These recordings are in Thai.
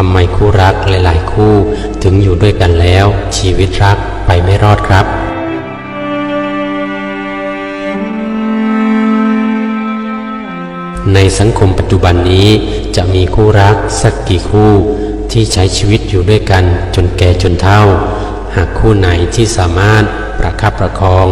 ทำไมคู่รักหลายๆ คู่ถึงอยู่ด้วยกันแล้ว ชีวิตรักไปไม่รอดครับ ในสังคมปัจจุบันนี้จะมีคู่รักสักกี่คู่ที่ใช้ชีวิตอยู่ด้วยกันจนแก่จนเฒ่า หากคู่ไหนที่สามารถประคับประคอง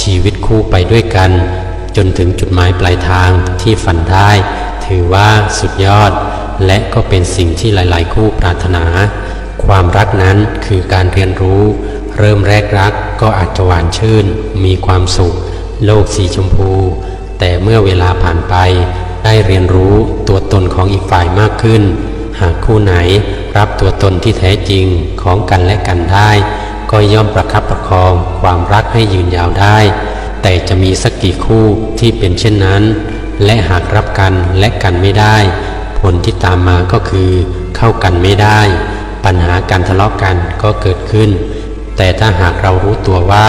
ชีวิตคู่ไปด้วยกัน จนถึงจุดหมายปลายทางที่ฝันได้ ถือว่าสุดยอด และก็เป็นสิ่งที่หลาย ๆ คู่ปรารถนา ความรักนั้นคือการเรียนรู้ เริ่มแรกรักก็อาจจะหวานชื่น มีความสุข โลกสีชมพู แต่เมื่อเวลาผ่านไป ได้เรียนรู้ตัวตนของอีกฝ่ายมากขึ้น หากคู่ไหนรับตัวตนที่แท้จริงของกันและกันได้ ก็ย่อมประคับประคองความรักให้ยืนยาวได้ แต่จะมีสักกี่คู่ที่เป็นเช่นนั้น และหากรับกันและกันไม่ได้ ผลที่ตามมาก็คือเข้ากันไม่ได้ ปัญหาการทะเลาะกันก็เกิดขึ้น แต่ถ้าหากเรารู้ตัวว่า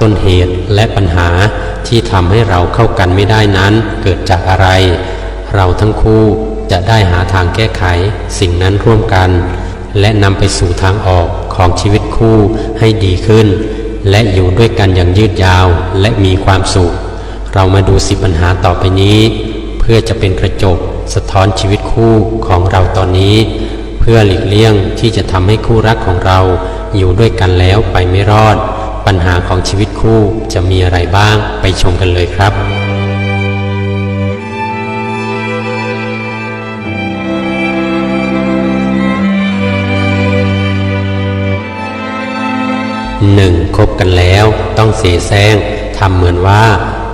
ต้นเหตุและปัญหาที่ทำให้เราเข้ากันไม่ได้นั้นเกิดจากอะไร เราทั้งคู่จะได้หาทางแก้ไขสิ่งนั้นร่วมกัน และนำไปสู่ทางออกของชีวิตคู่ให้ดีขึ้น และอยู่ด้วยกันอย่างยืดยาวและมีความสุข เรามาดูสิปัญหาต่อไปนี้ พื่อจะเป็นกระจกสะท้อนชีวิตคู่ของเราตอนนี้ เพื่อหลีกเลี่ยงที่จะทำให้คู่รักของเราอยู่ด้วยกันแล้วไปไม่รอด ปัญหาของชีวิตคู่จะมีอะไรบ้างไปชมกันเลยครับหนึ่งคบกันแล้วต้องเสแสร้งทำเหมือนว่า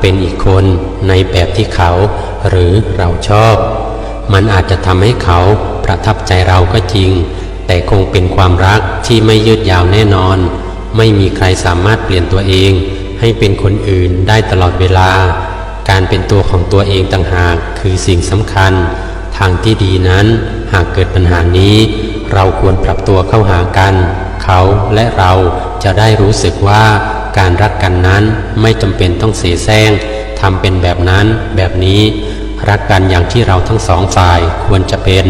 เป็นอีกคนในแบบที่เขา หรือเราชอบ มันอาจจะทำให้เขาประทับใจเราก็จริง แต่คงเป็นความรักที่ไม่ยืดยาวแน่นอน ไม่มีใครสามารถเปลี่ยนตัวเอง ให้เป็นคนอื่นได้ตลอดเวลา การเป็นตัวของตัวเองต่างหากคือสิ่งสำคัญ ทางที่ดีนั้นหากเกิดปัญหานี้ เราควรปรับตัวเข้าหากัน เขาและเราจะได้รู้สึกว่าการรักกันนั้นไม่จำเป็นต้องเสแสร้ง ทำเป็นแบบนั้น แบบนี้ รักกันอย่างที่เราทั้งสองฝ่ายควรจะเป็น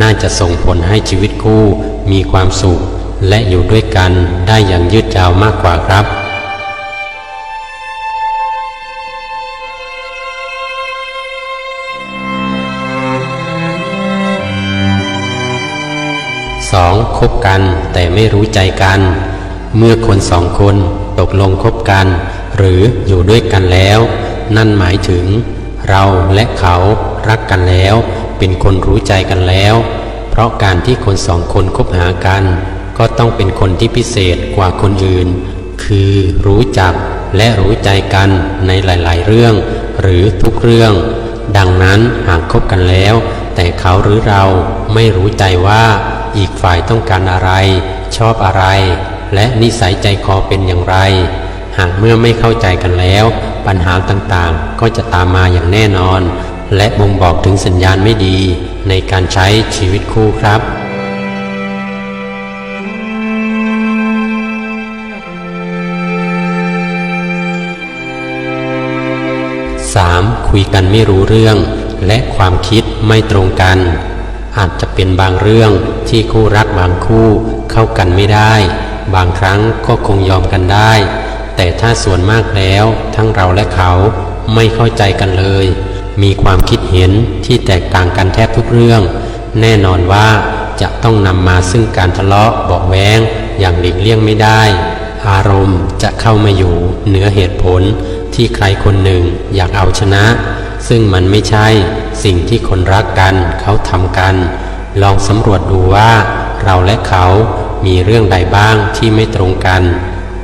น่าจะส่งผลให้ชีวิตคู่มีความสุข และอยู่ด้วยกันได้อย่างยืดยาวมากกว่าครับสองคบกันแต่ไม่รู้ใจกัน เมื่อคนสองคนตกลงคบกัน หรืออยู่ด้วยกันแล้ว นั่นหมายถึง เราและเขารักกันแล้ว เป็นคนรู้ใจกันแล้ว เพราะการที่คนสองคนคบหากัน ก็ต้องเป็นคนที่พิเศษกว่าคนอื่น คือรู้จักและรู้ใจกันในหลาย ๆ เรื่อง หรือทุกเรื่อง ดังนั้นหากคบกันแล้ว แต่เขาหรือเราไม่รู้ใจว่าอีกฝ่ายต้องการอะไร ชอบอะไร และนิสัยใจคอเป็นอย่างไร หากเมื่อไม่เข้าใจกันแล้ว ปัญหาต่างๆ ก็จะตามมาอย่างแน่นอน และบ่งบอกถึงสัญญาณไม่ดีในการใช้ชีวิตคู่ครับ 3. คุยกันไม่รู้เรื่อง และความคิดไม่ตรงกัน อาจจะเป็นบางเรื่องที่คู่รักบางคู่เข้ากันไม่ได้ บางครั้งก็คงยอมกันได้ แต่ถ้าส่วนมากแล้ว ทั้งเราและเขาไม่เข้าใจกันเลย มีความคิดเห็นที่แตกต่างกันแทบทุกเรื่อง แน่นอนว่าจะต้องนำมาซึ่งการทะเลาะเบาแวงอย่างหลีกเลี่ยงไม่ได้ อารมณ์จะเข้ามาอยู่เหนือเหตุผลที่ใครคนหนึ่งอยากเอาชนะ ซึ่งมันไม่ใช่สิ่งที่คนรักกันเขาทำกัน ลองสำรวจดูว่าเราและเขามีเรื่องใดบ้างที่ไม่ตรงกัน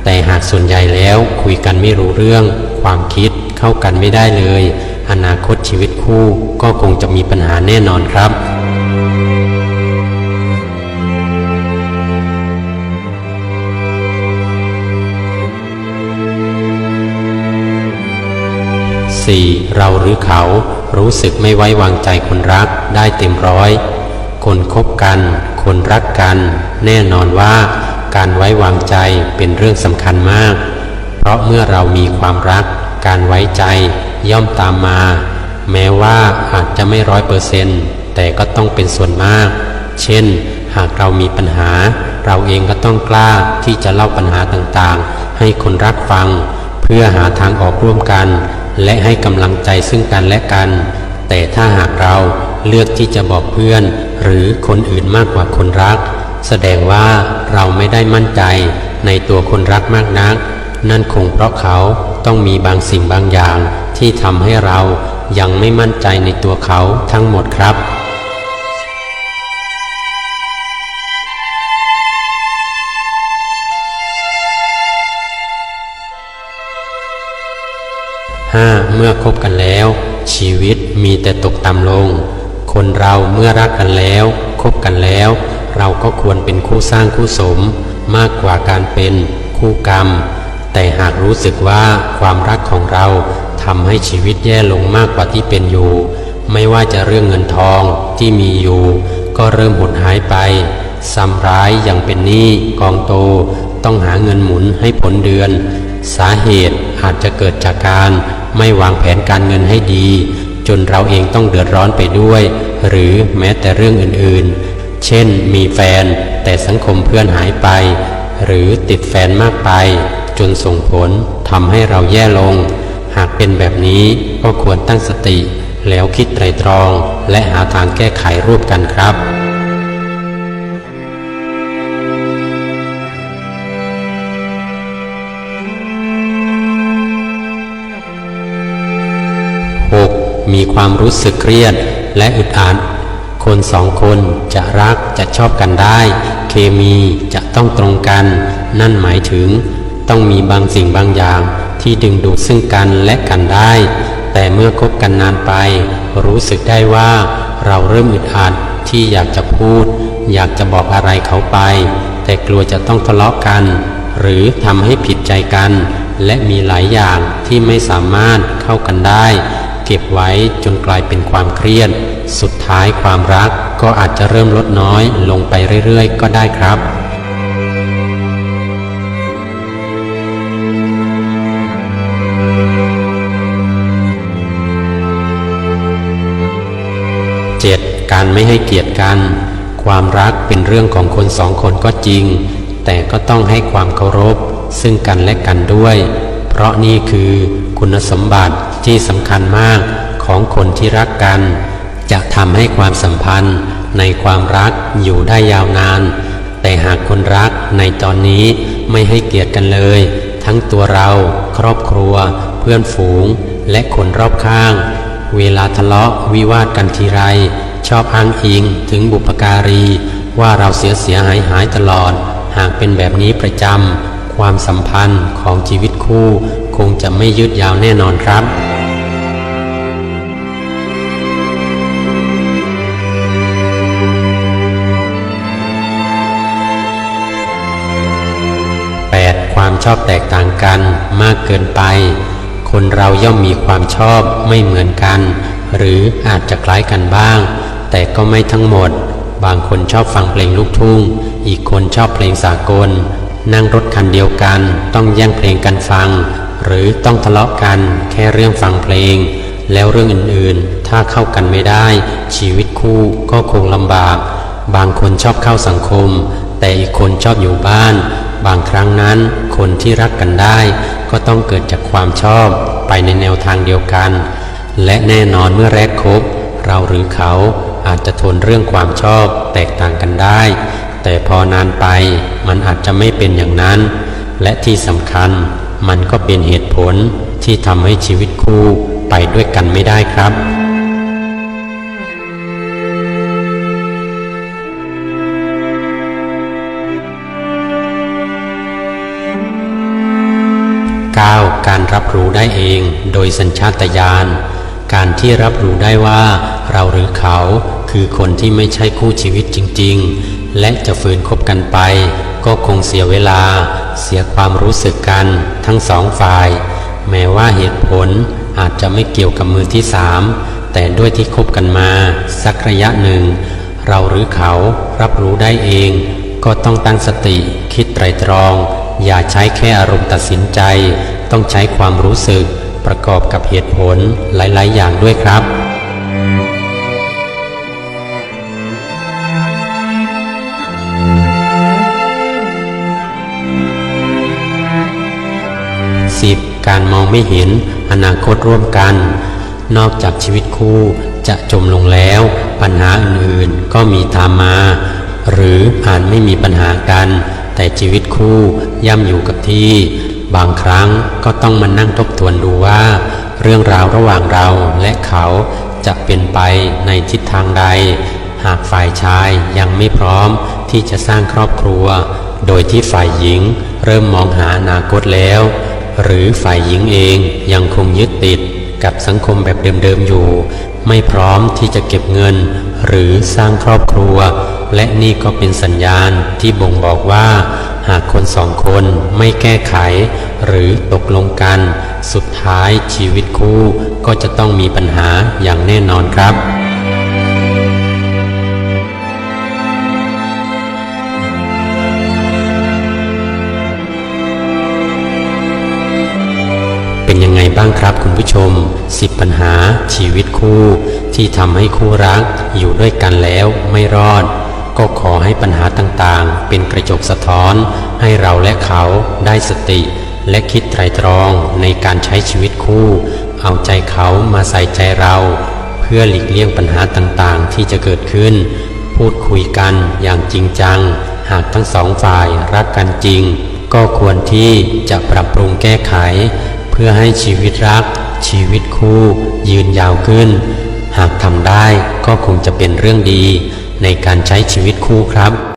แต่หากส่วนใหญ่แล้วคุยกันไม่รู้เรื่อง ความคิดเข้ากันไม่ได้เลย อนาคตชีวิตคู่ก็คงจะมีปัญหาแน่นอนครับ 4. เราหรือเขารู้สึกไม่ไว้วางใจคนรักได้เต็มร้อย คนคบกัน คนรักกัน แน่นอนว่า การไว้วางใจเป็นเรื่องสำคัญมาก เพราะเมื่อเรามีความรัก การไว้ใจย่อมตามมา แม้ว่าอาจจะไม่ร้อยเปอร์เซนต์แต่ก็ต้องเป็นส่วนมาก เช่น หากเรามีปัญหา เราเองก็ต้องกล้าที่จะเล่าปัญหาต่างๆ ให้คนรักฟัง เพื่อหาทางออกร่วมกัน และให้กำลังใจซึ่งกันและกัน แต่ถ้าหากเราเลือกที่จะบอกเพื่อน หรือคนอื่นมากกว่าคนรัก แสดงว่าเราไม่ได้มั่นใจในตัวคนรักมากนัก นั่นคงเพราะเขาต้องมีบางสิ่งบางอย่าง ที่ทำให้เรายังไม่มั่นใจในตัวเขาทั้งหมดครับ 5. เมื่อคบกันแล้ว ชีวิตมีแต่ตกต่ำลง คนเราเมื่อรักกันแล้ว คบกันแล้ว เราก็ควรเป็นคู่สร้างคู่สม มากกว่าการเป็นคู่กรรม แต่หากรู้สึกว่าความรักของเราทำให้ชีวิตแย่ลงมากกว่าที่เป็นอยู่ ไม่ว่าจะเรื่องเงินทองที่มีอยู่ ก็เริ่มหดหายไปซ้ำร้ายอย่างเป็นหนี้กองโต ต้องหาเงินหมุนให้ผลเดือน สาเหตุอาจจะเกิดจากการไม่วางแผนการเงินให้ดี จนเราเองต้องเดือดร้อนไปด้วย หรือแม้แต่เรื่องอื่นๆ เช่นมีแฟนแต่สังคมเพื่อนหายไป หรือติดแฟนมากไป จนส่งผลทำให้เราแย่ลง หากเป็นแบบนี้ก็ควรตั้งสติ แล้วคิดไตรตรอง และหาทางแก้ไขร่วมกันครับมีความรู้สึกเครียดและอึดอัด คนสองคนจะรักจะชอบกันได้ เคมีจะต้องตรงกัน นั่นหมายถึง ต้องมีบางสิ่งบางอย่างที่ดึงดูดซึ่งกันและกันได้ แต่เมื่อคบกันนานไป รู้สึกได้ว่าเราเริ่มอึดอัดที่อยากจะพูด อยากจะบอกอะไรเขาไป แต่กลัวจะต้องทะเลาะกัน หรือทำให้ผิดใจกัน และมีหลายอย่างที่ไม่สามารถเข้ากันได้ เก็บไว้จนกลายเป็นความเครียด สุดท้ายความรักก็อาจจะเริ่มลดน้อยลงไปเรื่อยๆ ก็ได้ครับ 7. การไม่ให้เกียรติกัน ความรักเป็นเรื่องของคนสองคนก็จริง แต่ก็ต้องให้ความเคารพ ซึ่งกันและกันด้วย ราะนี่คือคุณสมบัติที่สำคัญมากของคนที่รักกัน จะทำให้ความสัมพันธ์ในความรักอยู่ได้ยาวนาน แต่หากคนรักในตอนนี้ไม่ให้เกียรติกันเลย ทั้งตัวเราครอบครัว เพื่อนฝูง และคนรอบข้าง เวลาทะเลาะวิวาทกันทีไร ชอบอ้างอิงถึงบุพการี ว่าเราเสียเสียหายหายตลอด หากเป็นแบบนี้ประจำ ความสัมพันธ์ของชีวิตคู่คงจะไม่ยืดยาวแน่นอนครับความชอบแตกต่างกันมากเกินไป คนเราย่อมมีความชอบไม่เหมือนกัน หรืออาจจะคล้ายกันบ้าง แต่ก็ไม่ทั้งหมด บางคนชอบฟังเพลงลูกทุ่ง อีกคนชอบเพลงสากล นั่งรถคันเดียวกัน ต้องแย่งเพลงกันฟัง หรือต้องทะเลาะกันแค่เรื่องฟังเพลง แล้วเรื่องอื่นๆ ถ้าเข้ากันไม่ได้ ชีวิตคู่ก็คงลำบาก บางคนชอบเข้าสังคม แต่อีกคนชอบอยู่บ้าน บางครั้งนั้นคนที่รักกันได้ ก็ต้องเกิดจากความชอบไปในแนวทางเดียวกัน และแน่นอนเมื่อแรกคบ เราหรือเขาอาจจะทนเรื่องความชอบแตกต่างกันได้ แต่พอนานไปมันอาจจะไม่เป็นอย่างนั้น และที่สำคัญมันก็เป็นเหตุผลที่ทำให้ชีวิตคู่ไปด้วยกันไม่ได้ครับ 9. การรับรู้ได้เองโดยสัญชาตญาณ การที่รับรู้ได้ว่า เราหรือเขาคือคนที่ไม่ใช่คู่ชีวิตจริงๆ และจะฝืนคบกันไป ก็คงเสียเวลา เสียความรู้สึกกันทั้งสองฝ่าย แม้ว่าเหตุผลอาจจะไม่เกี่ยวกับมือที่สามแต่ด้วยที่คบกันมา สักระยะหนึ่ง เราหรือเขารับรู้ได้เอง ก็ต้องตั้งสติคิดไตรตรอง อย่าใช้แค่อารมณ์ตัดสินใจ ต้องใช้ความรู้สึกประกอบกับเหตุผลหลาย ๆ อย่างด้วยครับ 10 การมองไม่เห็นอนาคตร่วมกัน นอกจากชีวิตคู่จะจมลงแล้ว ปัญหาอื่นๆก็มีตามมา หรืออาจไม่มีปัญหากัน แต่ชีวิตคู่ย่ำอยู่กับที่ บางครั้งก็ต้องมานั่งทบทวนดูว่า เรื่องราวระหว่างเราและเขาจะเป็นไปในทิศทางใด หากฝ่ายชายยังไม่พร้อมที่จะสร้างครอบครัว โดยที่ฝ่ายหญิงเริ่มมองหาอนาคตแล้ว หรือฝ่ายหญิงเองยังคงยึดติดกับสังคมแบบเดิมๆอยู่ ไม่พร้อมที่จะเก็บเงิน หรือสร้างครอบครัว และนี่ก็เป็นสัญญาณที่บ่งบอกว่า หากคนสองคนไม่แก้ไข หรือตกลงกัน สุดท้ายชีวิตคู่ก็จะต้องมีปัญหาอย่างแน่นอนครับ บ้างครับคุณผู้ชม 10 ปัญหาชีวิตคู่ ที่ทำให้คู่รักอยู่ด้วยกันแล้วไม่รอด ก็ขอให้ปัญหาต่างๆ เป็นกระจกสะท้อน ให้เราและเขาได้สติ และคิดไตรตรองในการใช้ชีวิตคู่ เอาใจเขามาใส่ใจเรา เพื่อหลีกเลี่ยงปัญหาต่างๆ ที่จะเกิดขึ้น พูดคุยกันอย่างจริงจัง หากทั้งสองฝ่ายรักกันจริง ก็ควรที่จะปรับปรุงแก้ไข พื่อให้ชีวิตรัก ชีวิตคู่ยืนยาวขึ้น หากทำได้ก็คงจะเป็นเรื่องดีในการใช้ชีวิตคู่ครับ